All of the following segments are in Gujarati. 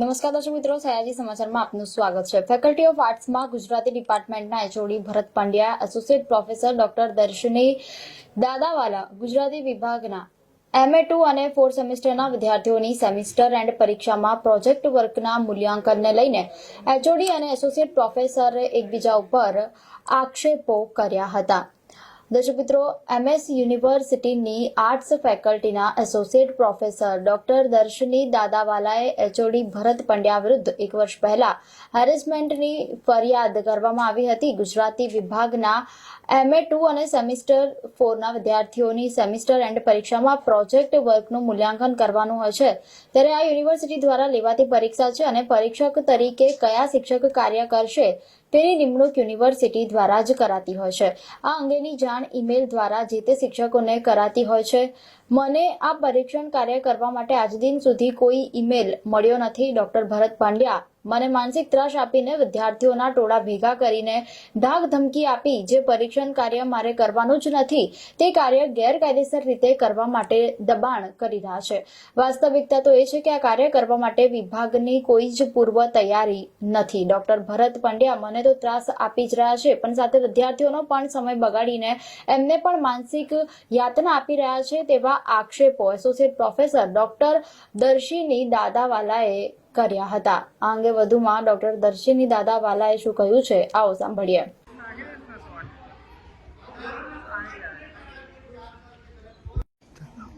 નમસ્કાર દર્શક મિત્રો, સયાજી સમાચારમાં આપનું સ્વાગત છે. ફેકલ્ટી ઓફ આર્ટ્સમાં Gujarati ડિપાર્ટમેન્ટના HOD Bharat Pandya associate professor doctor Darshani Dadawala, Gujarati વિભાગના એમએ ટુ અને ફોર્થ સેમિસ્ટરના વિદ્યાર્થીઓની સેમિસ્ટર એન્ડ પરીક્ષામાં પ્રોજેક્ટ વર્કના મૂલ્યાંકનને લઈને એચઓડી અને એસોસિએટ પ્રોફેસરે એકબીજા ઉપર આક્ષેપો કર્યા હતા. દર્શક મિત્રો એમએસ યુનિવર્સિટીની આર્ટ્સ ફેકલ્ટીના એસોસિએટ પ્રોફેસર ડોક્ટર દર્શની દાદાવાલાએ એચઓડી ભરત પંડ્યા વિરુદ્ધ એક વર્ષ પહેલા હેરેસમેન્ટની ફરિયાદ કરવામાં આવી હતી. ગુજરાતી વિભાગના એમએ ટુ અને સેમિસ્ટર ફોરના વિદ્યાર્થીઓની સેમિસ્ટર એન્ડ પરીક્ષામાં પ્રોજેક્ટ વર્કનું મૂલ્યાંકન કરવાનું હોય છે. ત્યારે આ યુનિવર્સિટી દ્વારા લેવાતી પરીક્ષા છે અને પરીક્ષક તરીકે કયા શિક્ષક કાર્ય કરશે? તેની નિમણૂક યુનિવર્સિટી દ્વારા જ કરાતી હોય છે. આ અંગેની જાણ ઈમેલ દ્વારા જે તે શિક્ષકોને કરાતી હોય છે. મને આ પરીક્ષણ કાર્ય કરવા માટે આજ દિન સુધી કોઈ ઈમેલ મળ્યો નથી. ડોક્ટર ભરત પાંડ્યા મને માનસિક ત્રાસ આપીને વિદ્યાર્થીઓના ટોળા ભેગા કરીને ધાક ધમકી આપી જે પરીક્ષણ કાર્ય મારે કરવાનું જ નથી, તે કાર્ય ગેરકાયદેસર રીતે કરવા માટે દબાણ કરી રહ્યા છે. વાસ્તવિકતા તો એ છે કે આ કાર્ય કરવા માટે વિભાગની કોઈ જ પૂર્વ તૈયારી નથી. ડોક્ટર ભરત પંડ્યા, મને તો ત્રાસ આપી જ રહ્યા છે, પણ સાથે વિદ્યાર્થીઓનો પણ સમય બગાડીને એમને પણ માનસિક યાતના આપી રહ્યા છે તેવા આક્ષેપો. એસોસિએટ પ્રોફેસર ડોક્ટર દર્શીની દાદાવાલાએ કર્યા હતા આ અંગે વધુમાં ડોક્ટર દર્શીની દાદાવાલાએ શું કહ્યું છે આવો સાંભળીએ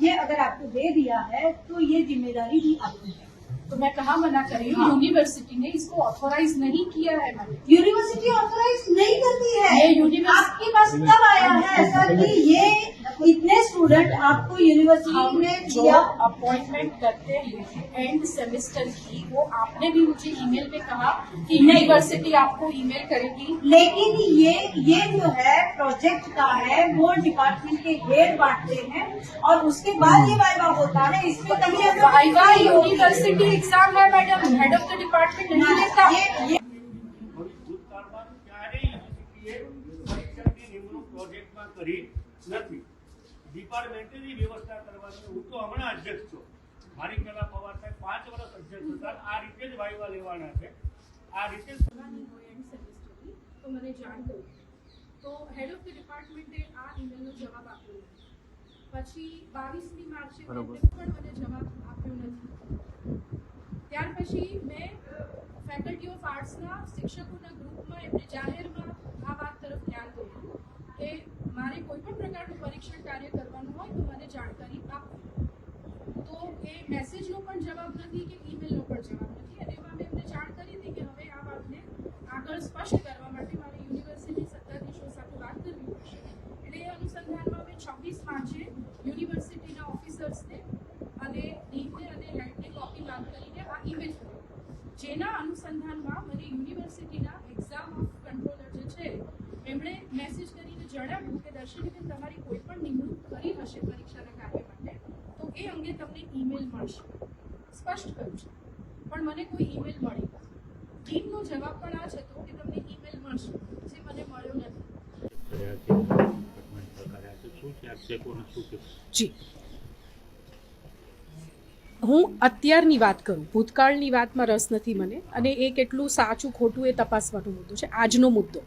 ये अगर आपको दे दिया है तो ये जिम्मेदारी भी आपकी है तो मैं कहा मना कर रही हूँ हाँ। यूनिवर्सिटी ने इसको ऑथोराइज नहीं किया है मैंने यूनिवर्सिटी ऑथोराइज नहीं करती है ये यूनिवर्सिटी- आपके पास कब आया है ऐसा कि ये इतने स्टूडेंट आपको यूनिवर्सिटी में जो अपॉइंटमेंट करते हैं एंड सेमेस्टर की वो आपने भी मुझे ईमेल में कहा कि यूनिवर्सिटी आपको ईमेल करेगी। लेकिन ये ये जो है प्रोजेक्ट का है वो डिपार्टमेंट के हेड बांटते हैं और उसके बाद ये वाइवा होता है। इसमें कभी वाइवा यूनिवर्सिटी एग्ज़ाम है madam head of the department नहीं लेता। ડિપાર્ટમેન્ટની વ્યવસ્થા કરવાની હું તો હમણાં અધ્યક્ષ છું. મારી પહેલા પવાર સાહેબ પાંચ વર્ષ અધ્યક્ષ હતા. આ રીતે જ વાયવા લેવાના છે. આ રીતે તો મને જાણ કરો. તો હેડ ઓફ ધ ડિપાર્ટમેન્ટે આ ઈમેલનો જવાબ આપ્યો નથી. પછી બાવીસમી માર્ચે પણ મને જવાબ આપ્યો નથી. ત્યાર પછી મેં ફેકલ્ટી ઓફ આર્ટ્સના શિક્ષકોના ગ્રુપમાં એમને જાહેરમાં આ વાત તરફ ધ્યાન દોર્યું કે મારે કોઈ પણ પ્રકારનું પરીક્ષણ કાર્ય કરવાનું હોય તો મને જાણકારી આપો. તો એ મેસેજનો પણ જવાબ નથી કે ઈમેલનો પણ જવાબ નથી અને એમાં મેં એમને જાણ કરી હતી કે હવે આ વાતને આગળ સ્પષ્ટ કરવા માટે મારે યુનિવર્સિટી સત્તાધીશો સાથે વાત કરવી પડશે એટલે એ અનુસંધાનમાં મેં છવ્વીસ માર્ચે યુનિવર્સિટીના ઓફિસર્સને અને ડીનને અને હેડને કોપી માંગ કરીને આ ઈમેલ કર્યો જેના અનુસંધાનમાં મને યુનિવર્સિટીના એક્ઝામ ઓફ કંટ્રોલર જે છે એમણે મેસેજ કે દર્શનીબેન તમારી કોઈ પણ નિમણૂક કરી હશે પરીક્ષાના કાર્ય માટે તો એ અંગે તમને ઈમેલ મળશે. સ્પષ્ટ કહ્યું છે. પણ મને કોઈ ઈમેલ મળી ટીમનો જવાબ પણ આ જ હતો કે તમને ઈમેલ મળશે જે મને મળ્યો નથી. છે છે છે જી. હું અત્યારની વાત કરું. ભૂતકાળની વાતમાં રસ નથી મને અને એ કેટલું સાચું ખોટું એ તપાસવાનો મુદ્દો છે. આજનો મુદ્દો.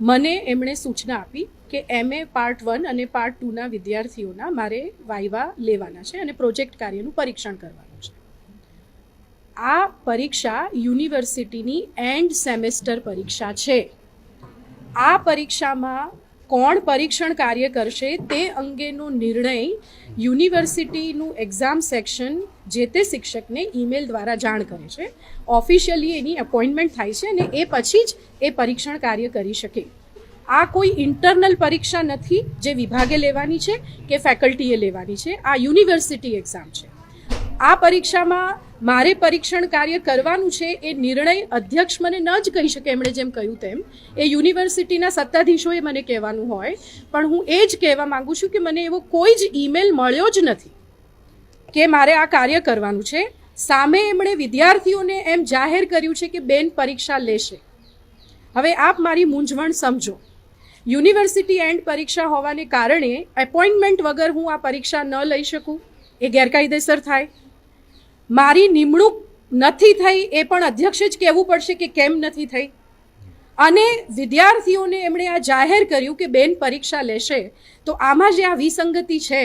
મને એમણે સૂચના આપી કે એમએ પાર્ટ વન અને પાર્ટ ટુના વિદ્યાર્થીઓના મારે વાયવા લેવાના છે અને પ્રોજેક્ટ કાર્યનું પરીક્ષણ કરવાનું છે. આ પરીક્ષા યુનિવર્સિટીની એન્ડ સેમેસ્ટર પરીક્ષા છે. આ પરીક્ષામાં કોણ પરીક્ષણ કાર્ય કરશે તે અંગેનો નિર્ણય યુનિવર્સિટીનું એક્ઝામ સેક્શન જે તે શિક્ષકને ઈમેલ દ્વારા જાણ કરે છે. ઓફિશિયલી એની અપોઇન્ટમેન્ટ થાય છે અને એ પછી જ એ પરીક્ષણ કાર્ય કરી શકે. આ કોઈ ઇન્ટરનલ પરીક્ષા નથી જે વિભાગે લેવાની છે કે ફેકલ્ટીએ લેવાની છે. આ યુનિવર્સિટી એક્ઝામ છે. આ પરીક્ષામાં મારે પરીક્ષણ કાર્ય કરવાનું છે એ નિર્ણય અધ્યક્ષ મને ન જ કહી શકે, એમણે જેમ કહ્યું તેમ. એ યુનિવર્સિટીના સત્તાધીશોએ મને કહેવાનું હોય, પણ હું એ જ કહેવા માગું છું કે મને એવો કોઈ જ ઈમેલ મળ્યો જ નથી કે મારે આ કાર્ય કરવાનું છે. સામે એમણે વિદ્યાર્થીઓને એમ જાહેર કર્યું છે કે બેન પરીક્ષા લેશે. હવે આપ મારી મૂંઝવણ સમજો. યુનિવર્સિટી એન્ડ પરીક્ષા હોવાને કારણે એપોઇન્ટમેન્ટ વગર હું આ પરીક્ષા ન લઈ શકું? એ ગેરકાયદેસર થાય. મારી નિમણૂક નથી થઈ એ પણ અધ્યક્ષે જ કહેવું પડશે કે કેમ નથી થઈ. અને વિદ્યાર્થીઓને એમણે આ જાહેર કર્યું કે બેન પરીક્ષા લેશે તો આમાં જે આ વિસંગતિ છે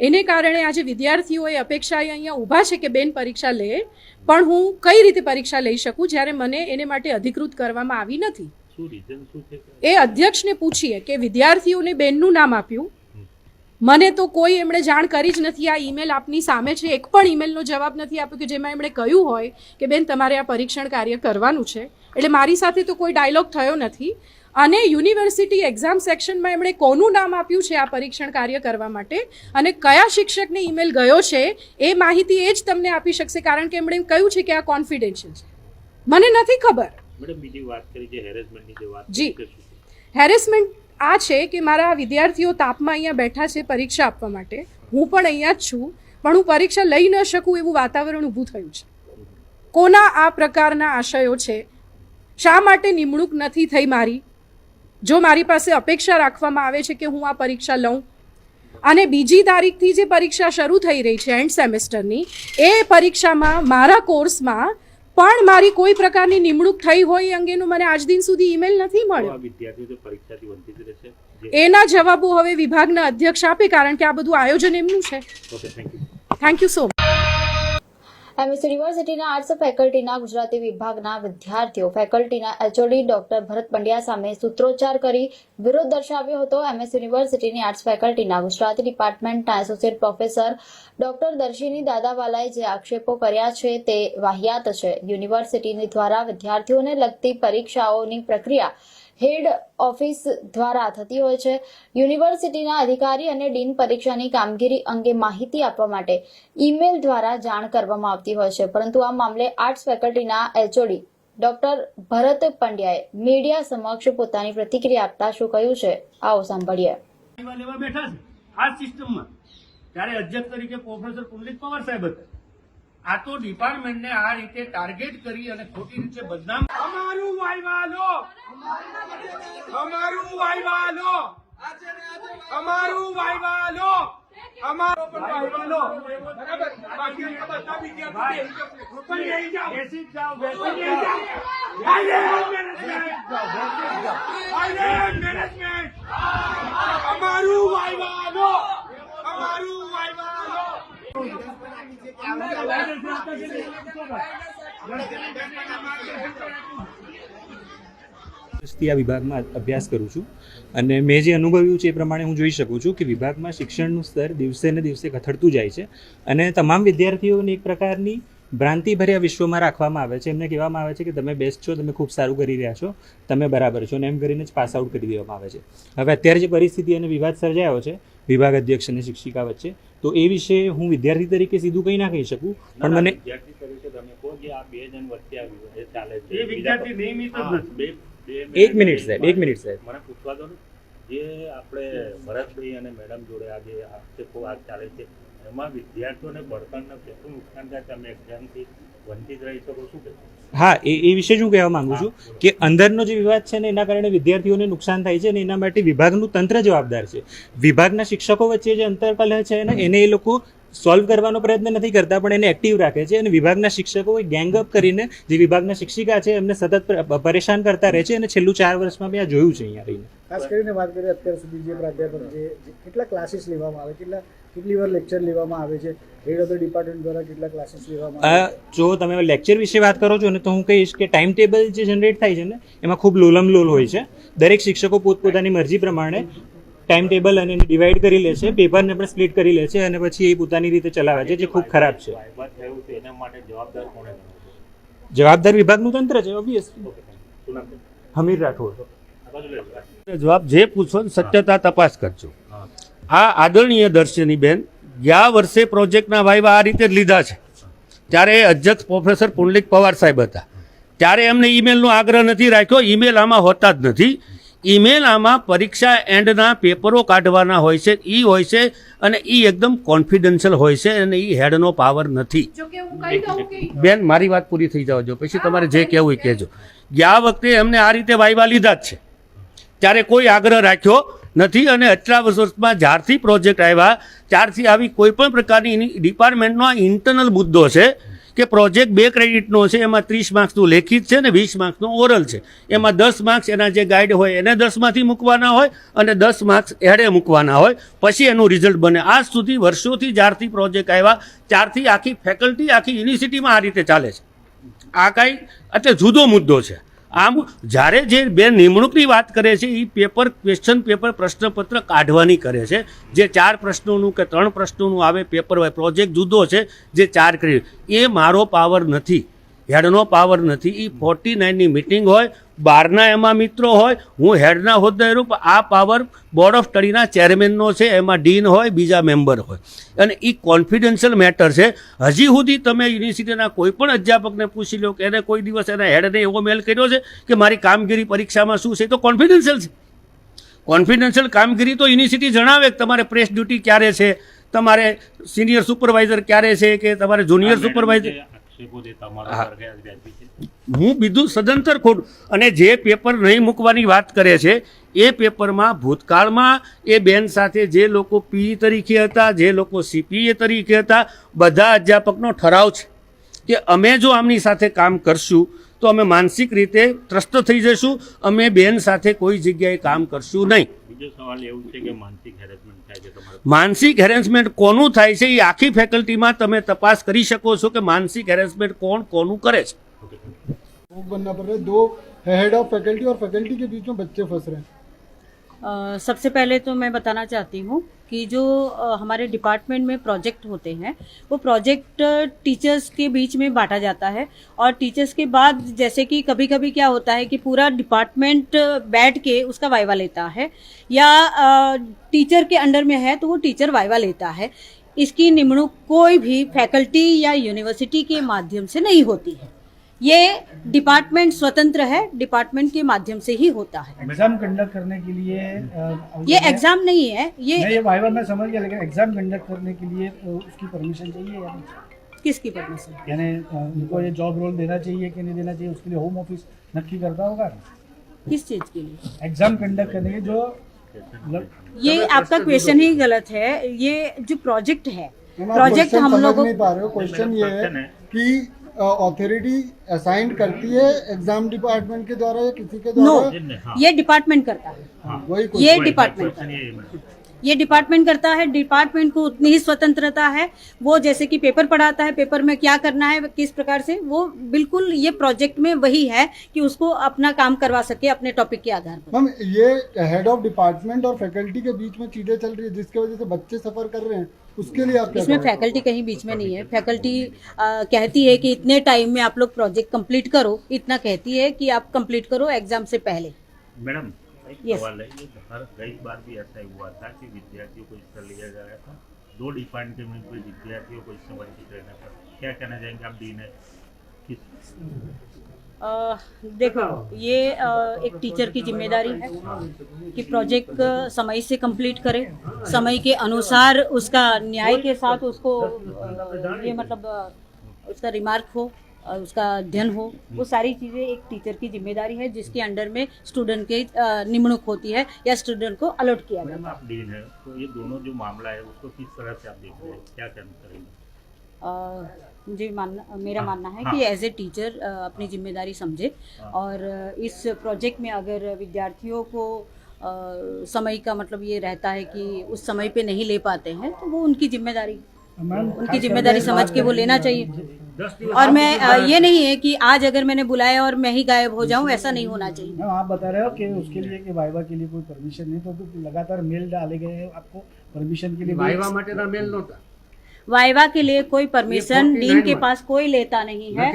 એને કારણે આજે વિદ્યાર્થીઓએ અપેક્ષાએ અહીંયા ઊભા છે કે બેન પરીક્ષા લે પણ હું કઈ રીતે પરીક્ષા લઈ શકું જ્યારે મને એને માટે અધિકૃત કરવામાં આવી નથી. એ અધ્યક્ષને પૂછીએ કે વિદ્યાર્થીઓને બેનનું નામ આપ્યું મને તો કોઈ એમણે જાણ કરી જ નથી. આ ઈમેલ આપની સામે છે. એક પણ ઈમેલનો જવાબ નથી આપ્યો કે જેમાં એમણે કહ્યું હોય કે બેન તમારે આ પરીક્ષણ કાર્ય કરવાનું છે. એટલે મારી સાથે તો કોઈ ડાયલોગ થયો નથી. અને યુનિવર્સિટી એક્ઝામ સેક્શનમાં એમણે કોનું નામ આપ્યું છે આ પરીક્ષણ કાર્ય કરવા માટે? અને કયા શિક્ષકને ઈમેલ ગયો છે? એ માહિતી એ જ તમને આપી શકશે કારણ કે એમણે કહ્યું છે કે આ કોન્ફિડેન્શિયલ છે. મને નથી ખબર. મેડમ બીજી વાત કરી જે હેરેસમેન્ટની જે વાત જી. હેરેસમેન્ટ આ છે કે મારા વિદ્યાર્થીઓ તાપમાં અહીંયા બેઠા છે પરીક્ષા આપવા માટે. હું પણ અહીંયા જ છું, પણ હું પરીક્ષા લઈ ન શકું એવું વાતાવરણ ઊભું થયું છે. કોના આ પ્રકારના આશયો છે? શા માટે નિમણૂક નથી થઈ મારી? જો મારી પાસે અપેક્ષા રાખવામાં આવે છે કે હું આ પરીક્ષા લઉં? અને બીજી તારીખથી જે પરીક્ષા શરૂ થઈ રહી છે એન્ડ સેમેસ્ટરની એ પરીક્ષામાં, મારા કોર્સમાં પણ મારી કોઈ પ્રકારની નિમણૂક થઈ હોય એ અંગેનું મને આજ દિન સુધી ઈમેલ નથી મળ્યો. એના જવાબો હવે વિભાગના અધ્યક્ષ આપે કારણ કે આ બધું આયોજન એમનું છે. Okay thank you thank you so much MS યુનિવર્સિટીના આર્ટ્સ ફેકલ્ટીના ગુજરાતી વિભાગના વિદ્યાર્થીઓ ફેકલ્ટીના એચઓડી ડોક્ટર ભરત પંડ્યા સામે સૂત્રોચ્ચાર કરી વિરોધ દર્શાવ્યો હતો. એમએસ યુનિવર્સિટીની આર્ટ્સ ફેકલ્ટીના ગુજરાતી ડિપાર્ટમેન્ટના એસોસિએટ પ્રોફેસર ડોક્ટર દર્શિની દાદાવાલાએ જે આક્ષેપો કર્યા છે તે વાહિયાત છે. યુનિવર્સિટીની દ્વારા વિદ્યાર્થીઓને લગતી પરીક્ષાઓની પ્રક્રિયા હેડ ઓફિસ દ્વારા થતી હોય છે. યુનિવર્સિટીના અધિકારી અને ડીન પરીક્ષાની કામગીરી અંગે માહિતી આપવા માટે ઈમેલ દ્વારા જાણ કરવામાં આવતી હોય છે. પરંતુ આ મામલે આર્ટ્સ ફેકલ્ટીના એચઓડી ડોક્ટર ભરત પંડ્યાએ મીડિયા સમક્ષ પોતાની પ્રતિક્રિયા આપતા શું કહ્યું છે, આવો સાંભળીએ. બેઠા છે. આ સિસ્ટમમાં. ત્યારે અધ્યક્ષ તરીકે પ્રોફેસર પુંડલિક પવાર સાહેબ હતા. આ તો ડિપાર્ટમેન્ટને આ રીતે ટાર્ગેટ કરી અને ખોટી રીતે બદનામ અમારું વાયવા લો અમારું વાયવા લો અમારું વાયવા લો અમારો પણ વાયવા લો બરાબર? બાકી બધા જાઓ. બેસી જાઓ બેસી જાઓ. મેનેજમેન્ટ અમારું વાયવા લો અમારું આ વિભાગમાં અભ્યાસ કરું છું અને મેં જે અનુભવ્યું છે એ પ્રમાણે હું જોઈ શકું છું કે વિભાગમાં શિક્ષણનું સ્તર દિવસે ને દિવસે ઘથડતું જાય છે અને તમામ વિદ્યાર્થીઓને એક પ્રકારની ભ્રાંતિભર્યા વિશ્વમાં રાખવામાં આવે છે. એમને કહેવામાં આવે છે કે તમે બેસ્ટ છો, તમે ખૂબ સારું કરી રહ્યા છો, તમે બરાબર છો અને એમ કરીને જ પાસ આઉટ કરી દેવામાં આવે છે. હવે અત્યારે જે પરિસ્થિતિ અને વિવાદ સર્જાયો છે, વિભાગ અધ્યક્ષ અને શિક્ષિકા વચ્ચે તો એ વિશે હું વિદ્યાર્થી તરીકે સીધું કંઈ ના કહી શકું પણ મને વિદ્યાર્થી તરીકે તમે કહો કે આ બે જણ વચ્ચે આ વિવાદ ચાલે છે. એ વિદ્યાર્થી નિયમિત જ હા, નથી. બે- બે એક મિનિટ સાહેબ એક મિનિટ સાહેબ. મને પૂછવા દો જે આપણે ભરતભાઈ અને મેડમ જોડે આ જે આક્ષેપો વાત ચાલે છે એમાં વિદ્યાર્થીઓને ભણતરને કેટલું નુકસાન થાય તમે એક્ઝામથી હા એ એ વિશે જ હું કહેવા માંગુ છું કે અંદરનો જે વિવાદ છે ને એના કારણે વિદ્યાર્થીઓને નુકસાન થાય છે અને એના માટે વિભાગનું તંત્ર જવાબદાર છે. વિભાગના શિક્ષકો વચ્ચે જે અંતરકલહ છે ને એને એ લોકો સોલ્વ કરવાનો પ્રયત્ન નથી કરતા પણ એને એક્ટિવ રાખે છે અને વિભાગના શિક્ષકો ગેંગ અપ કરીને જે વિભાગના શિક્ષિકા છે એમને સતત પરેશાન કરતા રહે છે અને છેલ્લું ચાર વર્ષમાં મેં આ જોયું છે અહીંયા રહીને. ખાસ કરીને વાત કરીએ અત્યાર સુધી જે પ્રાધ્યાપક જે કેટલા ક્લાસીસ લેવામાં આવે કેટલા કેટલી વાર લેક્ચર લેવામાં આવે છે હેડ ઓફ ધ ડિપાર્ટમેન્ટ દ્વારા કેટલા ક્લાસીસ લેવામાં આવે જો તમે લેક્ચર વિશે વાત કરો છો ને તો હું કહીશ કે ટાઈમ ટેબલ જે જનરેટ થાય છે ને એમાં ખૂબ લોલમ લોલ હોય છે દરેક શિક્ષકો પોતપોતાની મરજી પ્રમાણે ટાઈમ ટેબલ અને ડિવાઈડ કરી લે છે પેપરને પણ સ્પ્લિટ કરી લે છે અને પછી એ પોતાની રીતે ચલાવે છે જે ખૂબ ખરાબ છે વાયવા થયું છે એના માટે જવાબદાર કોણે ગણો છો? જવાબદાર વિભાગનું તંત્ર છે ઓબ્વિયસ ઓકે થેન્ક યુ. શું નામ છે હમીર રાઠોડ. જવાબ જે પૂછો સત્યતા તપાસ કરજો. આ આદરણીય દર્શની બેન ગયા વર્ષે પ્રોજેક્ટના વાયવા આ રીતે જ લીધા છે. ત્યારે અધ્યક્ષ પ્રોફેસર પુંડલિક પવાર સાહેબ હતા. ત્યારે એમને ઈમેલનો આગ્રહ નથી રાખ્યો ઈમેલ આમાં હોતા જ નથી. ઈમેલ આમાં પરીક્ષા એન્ડના પેપરો કાઢવાના હોય છે એ હોય છે અને એ એકદમ કોન્ફિડન્શિયલ હોય છે અને એ હેડનો પાવર નથી. બેન મારી વાત પૂરી થઈ જવા જો પછી તમારે જે કહેવું એ કહેજો. ગયા વખતે એમને આ રીતે વાયવા લીધા જ છે. ત્યારે કોઈ આગ્રહ રાખ્યો નથી અને આટલા વર્ષમાં જ્યારથી પ્રોજેક્ટ આવ્યા, ત્યારથી આવી કોઈ પણ પ્રકારની એની ડિપાર્ટમેન્ટનો આ ઇન્ટરનલ મુદ્દો છે કે પ્રોજેક્ટ બે ક્રેડિટનો છે, એમાં ત્રીસ માર્ક્સનું લેખિત છે ને વીસ માર્ક્સનું ઓરલ છે. એમાં દસ માર્ક્સ એના જે ગાઈડ હોય એને દસમાંથી મૂકવાના હોય અને દસ માર્ક્સ એડે મૂકવાના હોય. પછી એનું રિઝલ્ટ બને. આજ સુધી વર્ષોથી જ્યારથી પ્રોજેક્ટ આવ્યા, ત્યારથી આખી ફેકલ્ટી આખી યુનિવર્સિટીમાં આ રીતે ચાલે છે. આ કાંઈ એટલે જુદો મુદ્દો છે. આમ જ્યારે જે બે નિમણૂકની વાત કરે છે એ પેપર ક્વેશ્ચન પેપર પ્રશ્નપત્ર કાઢવાની કરે છે. જે ચાર પ્રશ્નોનું કે ત્રણ પ્રશ્નોનું આવે પેપર હોય પ્રોજેક્ટ જુદો છે, જે ચાર કરી એ મારો પાવર નથી. હેડનો પાવર નથી. એ ફોર્ટી નાઇનની મિટિંગ હોય બહારના એમાં મિત્રો હોય હું હેડના હોદ્દેદાર છું આ પાવર બોર્ડ ઓફ સ્ટડીના ચેરમેનનો છે એમાં ડીન હોય બીજા મેમ્બર હોય. અને એ કોન્ફિડન્શિયલ મેટર છે. હજી સુધી તમે યુનિવર્સિટીના કોઈ પણ અધ્યાપકને પૂછી લો કે એને કોઈ દિવસ એના હેડને એવો મેલ કર્યો છે કે મારી કામગીરી પરીક્ષામાં શું છે તો કોન્ફિડન્શિયલ છે. કોન્ફિડન્શિયલ કામગીરી તો યુનિવર્સિટી જણાવે કે તમારે પ્રેસ ડ્યુટી ક્યારે છે તમારે સિનિયર સુપરવાઇઝર ક્યારે છે કે તમારે જુનિયર સુપરવાઇઝર હા. બીજું સદંતર ખોટું. અને જે પેપર નહીં મૂકવાની વાત કરે છે એ પેપરમાં ભૂતકાળમાં એ બેન સાથે જે લોકો પી તરીકે હતા જે લોકો સીપીએ તરીકે હતા બધા અધ્યાપકનો ઠરાવ છે કે અમે જો આમની સાથે કામ કરશું તો અમે માનસિક રીતે ત્રસ્ત થઈ જશું અમે બેન સાથે કોઈ જગ્યાએ કામ કરશું નહીં. બીજો સવાલ એવું છે કે માનસિક હેરેસમેન્ટ થાય છે તમારા? માનસિક હેરેસમેન્ટ કોનું થાય છે એ આખી ફેકલ્ટીમાં તમે તપાસ કરી શકો છો કે માનસિક હેરેસમેન્ટ કોણ કોનું કરે છે. बनना पड़ रहा है। दो हेड ऑफ़ फैकल्टी और फैकल्टी के बीच में बच्चे फंस रहे हैं। सबसे पहले तो मैं बताना चाहती हूँ कि जो हमारे डिपार्टमेंट में प्रोजेक्ट होते हैं, वो प्रोजेक्ट टीचर्स के बीच में बांटा जाता है। और टीचर्स के बाद जैसे कि कभी कभी क्या होता है कि पूरा डिपार्टमेंट बैठ के उसका वाइवा लेता है, या टीचर के अंडर में है तो वो टीचर वाइवा लेता है। इसकी निमणूक कोई भी फैकल्टी या यूनिवर्सिटी के माध्यम से नहीं होती है। ये डिपार्टमेंट स्वतंत्र है डिपार्टमेंट के माध्यम से ही होता है। एग्ज़ाम कंडक्ट करने के लिए ये एग्ज़ाम नहीं है नहीं, ये ये वाइवा मैं समझ गया लेकिन एग्ज़ाम कंडक्ट करने के लिए उसकी परमिशन चाहिए या नहीं? किसकी परमिशन यानी उनको ये जॉब रोल देना चाहिए कि नहीं देना चाहिए उसके लिए होम ऑफ़िस नक्की करता होगा? किस चीज़ के लिए? एग्ज़ाम कंडक्ट करने के जो मतलब ये आपका क्वेश्चन ही गलत है ये जो प्रोजेक्ट है प्रोजेक्ट हम लोगों क्वेश्चन ये है। कि अथॉरिटी असाइन करती है एग्ज़ाम डिपार्टमेंट के द्वारा या किसी के नो द्वारा? हाँ। ये डिपार्टमेंट करता है। हाँ। वही ये डिपार्टमेंट ये ये डिपार्टमेंट करता है डिपार्टमेंट को उतनी ही स्वतंत्रता है। वो जैसे कि पेपर पढ़ाता है पेपर में क्या करना है किस प्रकार से वो बिल्कुल ये प्रोजेक्ट में वही है कि उसको अपना काम करवा सके अपने टॉपिक के आधार पर। मैम ये हेड ऑफ़ डिपार्टमेंट और फैकल्टी के बीच में चीज़ें चल रही है जिसकी वजह से बच्चे सफ़र कर रहे हैं। उसके लिए आप इसमें फैकल्टी कहीं बीच में नहीं है। फैकल्टी कहती है कि इतने टाइम में आप लोग प्रोजेक्ट कंप्लीट करो। इतना कहती है कि आप कंप्लीट करो एग्ज़ाम से पहले। मैडम एक सवाल है ये हर कई बार भी ऐसा ही हुआ था कि विद्यार्थियों को इसका लिया गया था। दो डिपार्टमेंट में विद्यार्थियों को इससे वंचित रहने पर क्या कहना चाहेंगे आप डीन है? किस देखो ये अ, एक टीचर की ज़िम्मेदारी है कि प्रोजेक्ट समय से कंप्लीट करे। समय के अनुसार उसका न्याय के साथ उसको ये मतलब उसका रिमार्क हो उसका अध्ययन हो वो सारी चीज़ें एक टीचर की ज़िम्मेदारी है जिसके अंडर में स्टूडेंट की निमणूक होती है या स्टूडेंट को अलॉट किया जाता है। है तो ये दोनों जो मामला है उसको किस तरह से आप देख रहे हैं? क्या करेंगे मुझे मानना मेरा हाँ, मानना है हाँ, कि एज ए टीचर अपनी ज़िम्मेदारी समझे हाँ, और इस प्रोजेक्ट में अगर विद्यार्थियों को आ, समय का मतलब ये रहता है कि उस समय पे नहीं ले पाते हैं तो वो उनकी ज़िम्मेदारी उनकी ज़िम्मेदारी समझ के वो लेना चाहिए। और मैं ये नहीं है कि आज अगर मैंने बुलाया और मैं ही गायब हो जाऊँ ऐसा नहीं होना चाहिए। आप बता रहे हो कि उसके लिए कि वाइवा के लिए कोई परमिशन नहीं तो, तो लगातार मेल डाले गए आपको परमिशन के लिए वाइवा मेल नोटा वाइवा के लिए कोई परमिशन डीन के पास कोई लेता नहीं है।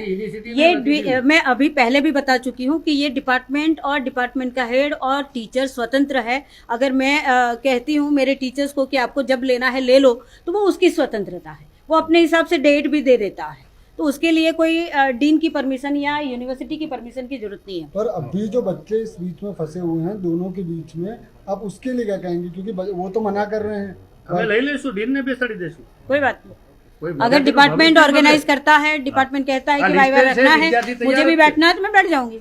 ये मैं अभी पहले भी बता चुकी हूँ कि ये डिपार्टमेंट और डिपार्टमेंट का हेड और टीचर स्वतंत्र है। अगर मैं आ, कहती हूँ मेरे टीचर्स को कि आपको जब लेना है ले लो तो वो उसकी स्वतंत्रता है। वो अपने हिसाब से डेट भी दे देता है। तो उसके लिए कोई डीन की परमिशन या यूनिवर्सिटी की परमिशन की ज़रूरत नहीं है। पर अभी जो बच्चे इस बीच में फंसे हुए हैं दोनों के बीच में आप उसके लिए क्या कहेंगे? क्योंकि वो तो मना कर रहे हैं। અમે લઈ લઈશું ડીનને બેસાડી દઈશું कोई बात नहीं કોઈ अगर વિદ્યાર્થીનું डिपार्टमेंट ભવિષ્ય ऑर्गेनाइज બદલે. करता है डिपार्टमेंट कहता है हाँ, कि वाइवा लिस्टेड से रखना है विद्यार्थी मुझे तैयार भी होते हैं। बैठना है तो मैं बैठ जाऊंगी